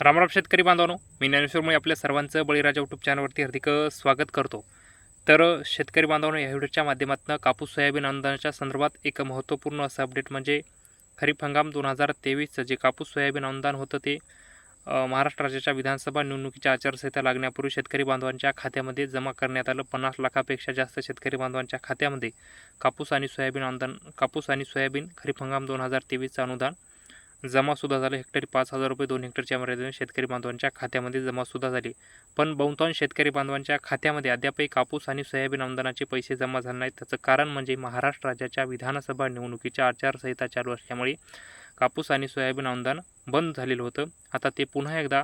रामराम शेतकरी बांधवांनो मी ज्ञानेश्वरमुळे आपल्या सर्वांचं बळीराजा यूट्यूब चॅनलवरती हार्दिक स्वागत करतो. तर शेतकरी बांधवांनो या व्हिडिओच्या माध्यमातून कापूस सोयाबीन अनुदानाच्या संदर्भात एक महत्त्वपूर्ण असं अपडेट म्हणजे खरीप हंगाम दोन हजार तेवीसचं जे कापूस सोयाबीन अनुदान होतं ते महाराष्ट्र राज्याच्या विधानसभा निवडणुकीच्या आचारसंहिता लागण्यापूर्वी शेतकरी बांधवांच्या खात्यामध्ये जमा करण्यात आलं. पन्नास लाखापेक्षा जास्त शेतकरी बांधवांच्या खात्यामध्ये कापूस आणि सोयाबीन अनुदान कापूस आणि सोयाबीन खरीप हंगाम दोन हजार तेवीसचं अनुदान जमासुद्धा झालं. हेक्टरी पाच हजार रुपये दोन हेक्टरच्या मर्यादेने शेतकरी बांधवांच्या खात्यामध्ये जमासुद्धा झाली. पण बहुतांश शेतकरी बांधवांच्या खात्यामध्ये अद्यापही कापूस आणि सोयाबीन आमदानाचे पैसे जमा झाले नाहीत. त्याचं कारण म्हणजे महाराष्ट्र राज्याच्या विधानसभा निवडणुकीच्या आचारसंहिता चालू असल्यामुळे कापूस आणि सोयाबीन अनुदान बंद झालेलं होतं. आता ते पुन्हा एकदा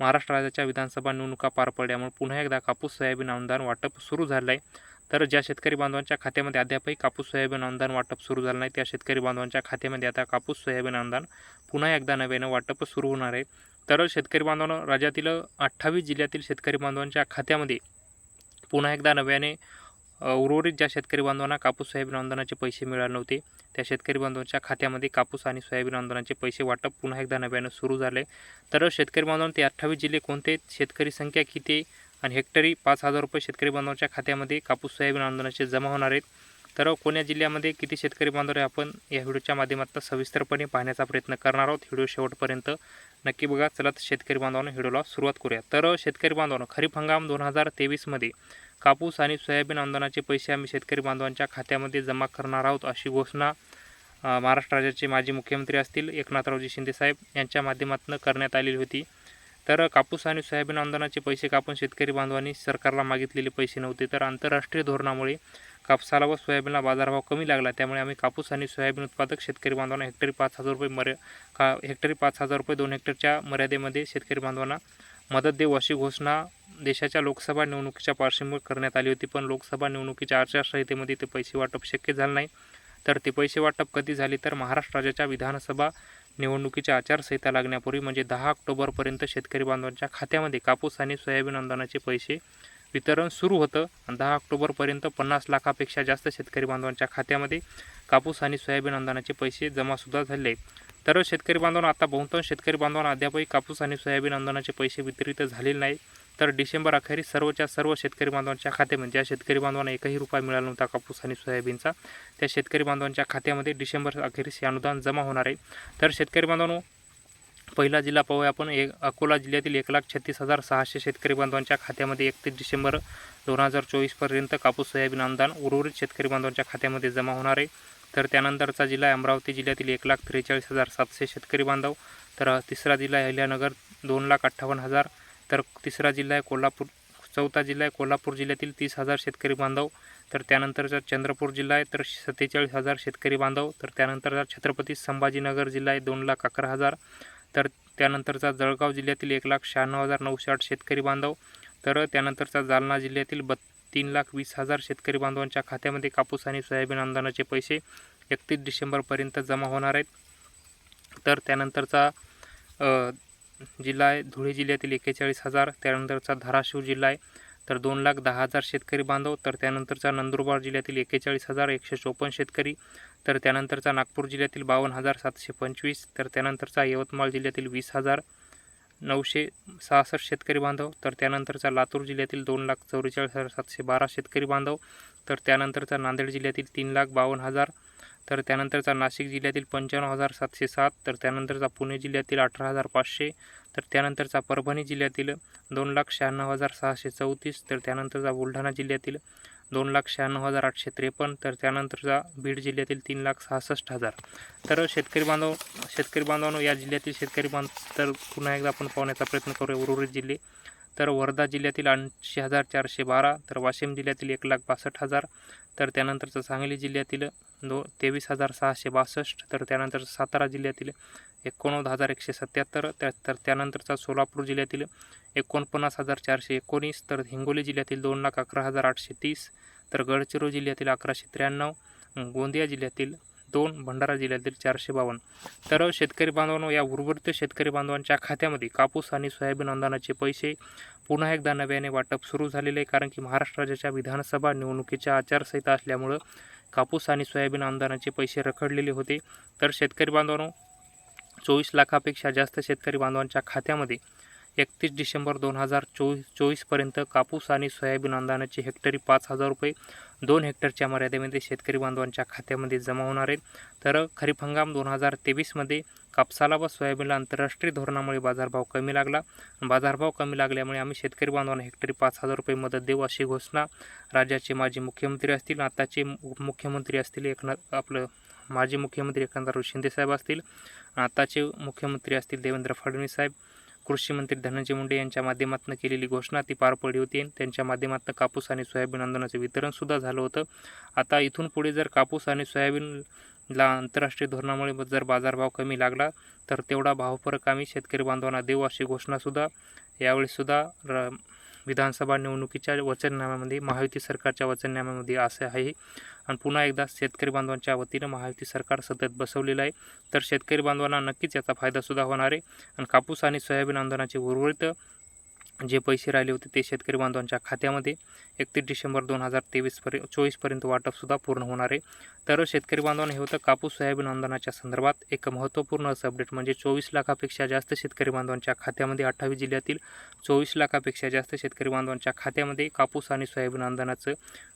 महाराष्ट्र राज्याच्या विधानसभा निवडणुका पार पडल्यामुळे पुन्हा एकदा कापूस सोयाबीन अनुदान वाटप सुरू झालं आहे तर ज्या शेतकरी बांधवांच्या खात्यामध्ये अद्यापही कापूस सोयाबीन अनुदान वाटप सुरू झालं नाही त्या शेतकरी बांधवांच्या खात्यामध्ये आता कापूस सोयाबीन अनुदान पुन्हा एकदा नव्यानं वाटप सुरू होणार आहे. तर शेतकरी बांधवांना राज्यातील अठ्ठावीस जिल्ह्यातील शेतकरी बांधवांच्या खात्यामध्ये पुन्हा एकदा नव्याने उर्वरित ज्या शेतकरी बांधवांना कापूस सोयाबीन अनुदानाचे पैसे मिळाले नव्हते त्या शेतकरी बांधवांच्या खात्यामध्ये कापूस आणि सोयाबीन अनुदानाचे पैसे वाटप पुन्हा एकदा नव्यानं सुरू झाले. तर शेतकरी बांधवांना ते अठ्ठावीस जिल्हे कोणते? शेतकरी संख्या किती? आणि हेक्टरी पाच हजार रुपये शेतकरी बांधवांच्या खात्यामध्ये कापूस सोयाबीन आंदोलनाचे जमा होणार आहेत. तर कोण्या जिल्ह्यामध्ये किती शेतकरी बांधव आहे आपण या व्हिडिओच्या माध्यमातून सविस्तरपणे पाहण्याचा प्रयत्न करणार आहोत. व्हिडिओ शेवटपर्यंत नक्की बघा. चला तर शेतकरी बांधवांना व्हिडिओला सुरुवात करूया. तर शेतकरी बांधवांनो खरीप हंगाम दोन हजार तेवीसमध्ये कापूस आणि सोयाबीन आंदोलनाचे पैसे आम्ही शेतकरी बांधवांच्या खात्यामध्ये जमा करणार आहोत अशी घोषणा महाराष्ट्र राज्याचे माजी मुख्यमंत्री असतील एकनाथरावजी शिंदेसाहेब यांच्या माध्यमातून करण्यात आलेली होती. तर कापूस आणि सोयाबीन अनुदानाचे पैसे कापून शेतकरी बांधवांनी सरकारला मागितलेले पैसे नव्हते तर आंतरराष्ट्रीय धोरणामुळे कापसाला व सोयाबीनला बाजारभाव कमी लागला. त्यामुळे आम्ही कापूस आणि सोयाबीन उत्पादक शेतकरी बांधवांना हेक्टरी पाच हजार रुपये मर्या का हेक्टरी पाच हजार रुपये दोन हेक्टरच्या मर्यादेमध्ये शेतकरी बांधवांना मदत देऊ अशी घोषणा देशाच्या लोकसभा निवडणुकीच्या पार्श्वभूमीवर करण्यात आली होती. पण लोकसभा निवडणुकीच्या आचारसंहितेमध्ये ते पैसे वाटप शक्य झालं नाही. तर ते पैसे वाटप कधी झाले? तर महाराष्ट्र राज्याच्या विधानसभा निवडणुकीच्या आचारसंहिता लागण्यापूर्वी म्हणजे दहा ऑक्टोबरपर्यंत शेतकरी बांधवांच्या खात्यामध्ये कापूस आणि सोयाबीन अनुदानाचे पैसे वितरण सुरू होतं आणि दहा ऑक्टोबरपर्यंत पन्नास लाखापेक्षा जास्त शेतकरी बांधवांच्या खात्यामध्ये कापूस आणि सोयाबीन अनुदानाचे पैसे जमासुद्धा झाले आहेत. तर शेतकरी बांधवांना आता बहुतांश शेतकरी बांधवांना अद्यापही कापूस आणि सोयाबीन अनुदानाचे पैसे वितरित झालेले नाही तर डिसेंबर अखेरीस सर्वच्या सर्व शेतकरी बांधवांच्या खात्यामध्ये ज्या म्हणजे शेतकरी बांधवांना एकही रुपया मिळाला नव्हता कापूस आणि सोयाबीनचा. त्या शेतकरी बांधवांच्या खात्यामध्ये डिसेंबर अखेरीस हे अनुदान जमा होणार आहे. तर शेतकरी बांधवांनो पहिला जिल्हा पाहूया आपण. एक अकोला जिल्ह्यातील एक लाख छत्तीस हजार सहाशे शेतकरी बांधवांच्या खात्यामध्ये एकतीस डिसेंबर दोन हजार चोवीसपर्यंत कापूस सोयाबीन अनुदान उर्वरित शेतकरी बांधवांच्या खात्यामध्ये जमा होणार आहे. तर त्यानंतरचा जिल्हा आहे अमरावती जिल्ह्यातील एक लाख त्रेचाळीस हजार सातशे शेतकरी बांधव. तर तिसरा जिल्हा आहे अहिल्यानगर दोन लाख अठ्ठावन्न हजार तर तिसरा जिल्हा आहे कोल्हापूर. चौथा जिल्हा आहे कोल्हापूर जिल्ह्यातील तीस हजार शेतकरी बांधव. तर त्यानंतरचा चंद्रपूर जिल्हा आहे तर सत्तेचाळीस हजार शेतकरी बांधव. तर त्यानंतरचा छत्रपती संभाजीनगर जिल्हा आहे दोन लाख अकरा हजार. तर त्यानंतरचा जळगाव जिल्ह्यातील एक लाख शहाण्णव हजार नऊशे आठ शेतकरी बांधव. तर त्यानंतरचा जालना जिल्ह्यातील बत् तीन लाख वीस हजार शेतकरी बांधवांच्या खात्यामध्ये कापूस आणि सोयाबीन अनुदानाचे पैसे एकतीस डिसेंबरपर्यंत जमा होणार आहेत. तर त्यानंतरचा जिल्हा आहे धुळे जिल्ह्यातील एक्केचाळीस हजार त्यानंतरचा धाराशिव जिल्हा आहे तर दोन लाख दहा हजार शेतकरी बांधव तर त्यानंतरचा नंदुरबार जिल्ह्यातील एक्केचाळीस हजार एकशे चोपन्न शेतकरी तर त्यानंतरचा नागपूर जिल्ह्यातील बावन्न हजार सातशे पंचवीस तर त्यानंतरचा यवतमाळ जिल्ह्यातील वीस हजार नऊशे सहासष्ट शेतकरी बांधव तर त्यानंतरचा लातूर जिल्ह्यातील दोन लाख चौवेचाळीस हजार सातशे बारा शेतकरी बांधव तर त्यानंतरचा नांदेड जिल्ह्यातील तीन लाख बावन्न हजार तर त्यानंतरचा नाशिक जिल्ह्यातील पंच्याण्णव हजार सातशे सात तर त्यानंतरचा पुणे जिल्ह्यातील अठरा हजार पाचशे तर त्यानंतरचा परभणी जिल्ह्यातील दोन लाख शहाण्णव हजार सहाशे चौतीस तर त्यानंतरचा बुलढाणा जिल्ह्यातील दोन लाख शहाण्णव हजार आठशे त्रेपन्न तर त्यानंतरचा बीड जिल्ह्यातील तीन लाख सहासष्ट हजार. तर शेतकरी बांधव शेतकरी बांधवांनो या जिल्ह्यातील शेतकरी बांधव तर पुन्हा एकदा आपण पाहण्याचा प्रयत्न करूया. उर्वरित जिल्हे तर वर्धा जिल्ह्यातील ऐंशी हजार चारशे बारा तर वाशिम जिल्ह्यातील एक लाख बासष्ट हजार तर त्यानंतरचं सांगली जिल्ह्यातील दो तेवीस हजार सहाशे बासष्ट तर त्यानंतर सातारा जिल्ह्यातील एकोणनव्वद हजार एकशे सत्याहत्तर त्या तर त्यानंतरचा सोलापूर जिल्ह्यातील एकोणपन्नास हजार चारशे एकोणीस तर हिंगोली जिल्ह्यातील दोन लाख अकरा हजार आठशे तीस तर गडचिरोली जिल्ह्यातील अकराशे त्र्याण्णव गोंदिया जिल्ह्यातील दोन भंडारा जिल्ह्यातील चारशे बावन्न. तर शेतकरी बांधवांनो या उर्वरित शेतकरी बांधवांच्या खात्यामध्ये कापूस आणि सोयाबीन अनुदानाचे पैसे पुन्हा एकदा नव्याने वाटप सुरू झालेले आहे कारण की महाराष्ट्र राज्याच्या विधानसभा निवडणुकीच्या आचारसंहिता असल्यामुळं कापूस आणि सोयाबीन आमदारांचे पैसे रखडलेले होते. तर शेतकरी बांधवांनो चोवीस लाखापेक्षा जास्त शेतकरी बांधवांच्या खात्यामध्ये एकतीस डिसेंबर दोन हजार चोवीस चोवीसपर्यंत कापूस आणि सोयाबीन अनुदानाचे हेक्टरी पाच हजार रुपये दोन हेक्टरच्या मर्यादेमध्ये शेतकरी बांधवांच्या खात्यामध्ये जमा होणार आहेत. तर खरीप हंगाम दोन हजार तेवीसमध्ये कापसाला व सोयाबीनला आंतरराष्ट्रीय धोरणामुळे बाजारभाव कमी लागला. बाजारभाव कमी लागल्यामुळे आम्ही शेतकरी बांधवांना हेक्टरी पाच हजार रुपये मदत देऊ अशी घोषणा राज्याचे माजी मुख्यमंत्री असतील आताचे मुख्यमंत्री असतील एकनाथ आपलं माजी मुख्यमंत्री एकनाथराव शिंदेसाहेब असतील आताचे मुख्यमंत्री असतील देवेंद्र फडणवीस साहेब कृषी मंत्री धनंजय मुंडे यांच्या माध्यमातून केलेली घोषणा ती पार पडली होती. त्यांच्या माध्यमातून कापूस आणि सोयाबीन आंदोलनाचं वितरणसुद्धा झालं होतं. आता इथून पुढे जर कापूस आणि सोयाबीनला आंतरराष्ट्रीय धोरणामुळे जर बाजारभाव कमी लागला तर तेवढा भावफरक आम्ही शेतकरी बांधवांना देऊ अशी घोषणासुद्धा यावेळीसुद्धा र विधानसभा निवडणुकीच्या वचननाम्यामध्ये महायुती सरकारच्या वचननाम्यामध्ये असे आहे. आणि पुन्हा एकदा शेतकरी बांधवांच्या वतीनं महायुती सरकार सतत बसवलेलं आहे. तर शेतकरी बांधवांना नक्कीच याचा फायदासुद्धा होणार आहे. आणि कापूस आणि सोयाबीन आंदोलनाचे उर्वरित जे पैसे राहिले होते ते शेतकरी बांधवांच्या खात्यामध्ये एकतीस डिसेंबर दोन हजार तेवीसपर्यंत चोवीसपर्यंत वाटपसुद्धा पूर्ण होणार आहे. तर शेतकरी बांधवांना हे होतं कापूस सोयाबीन आंदोलनाच्या संदर्भात एक महत्त्वपूर्ण असं अपडेट म्हणजे चोवीस लाखापेक्षा जास्त शेतकरी बांधवांच्या खात्यामध्ये अठ्ठावीस जिल्ह्यातील चोवीस लाखापेक्षा जास्त शेतकरी बांधवांच्या खात्यामध्ये कापूस आणि सोयाबीन आंदोलनाचं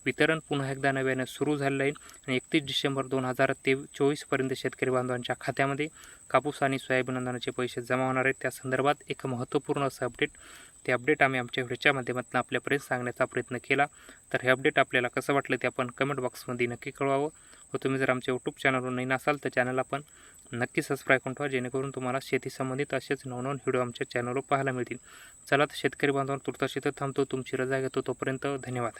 वितरण पुन्हा एकदा नव्यानं सुरू झालेलं आहे. आणि एकतीस डिसेंबर दोन हजार ते चोवीसपर्यंत शेतकरी बांधवांच्या खात्यामध्ये कापूस आणि सोयाबीन अनुदानाचे पैसे जमा होणार आहेत. त्या संदर्भात एक महत्त्वपूर्ण असं अपडेट ते अपडेट आम्ही आमच्या व्हिडिओच्या माध्यमातून आपल्यापर्यंत सांगण्याचा प्रयत्न केला. तर हे अपडेट आपल्याला कसं वाटलं ते आपण कमेंट बॉक्समध्ये नक्की कळवावं. व तुम्ही जर आमच्या यूट्यूब चॅनलवर नवीन असाल तर चॅनल आपण नक्की सबस्क्राईब करून ठेवा जेणेकरून तुम्हाला शेती संबंधित असेच नवनवन व्हिडिओ आमच्या चॅनलवर पाहायला मिळतील. चला तर शेतकरी बांधवांवर तुर्तास इथं थांबतो. तुमची रजा घेतो तोपर्यंत धन्यवाद.